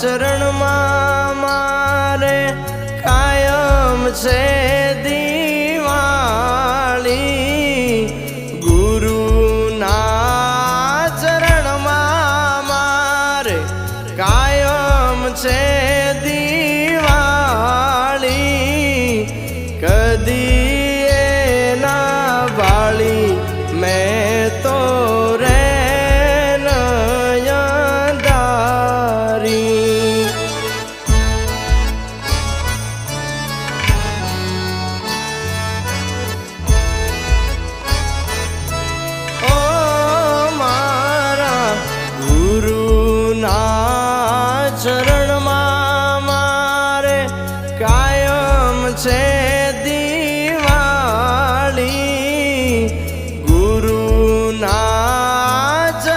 ચરણમાં મારે કાયમ છે દિવાળી. ગુરુના ચરણમાં મારે કાયમ છે દિવાળી. કદી ના વાળી મેં sky.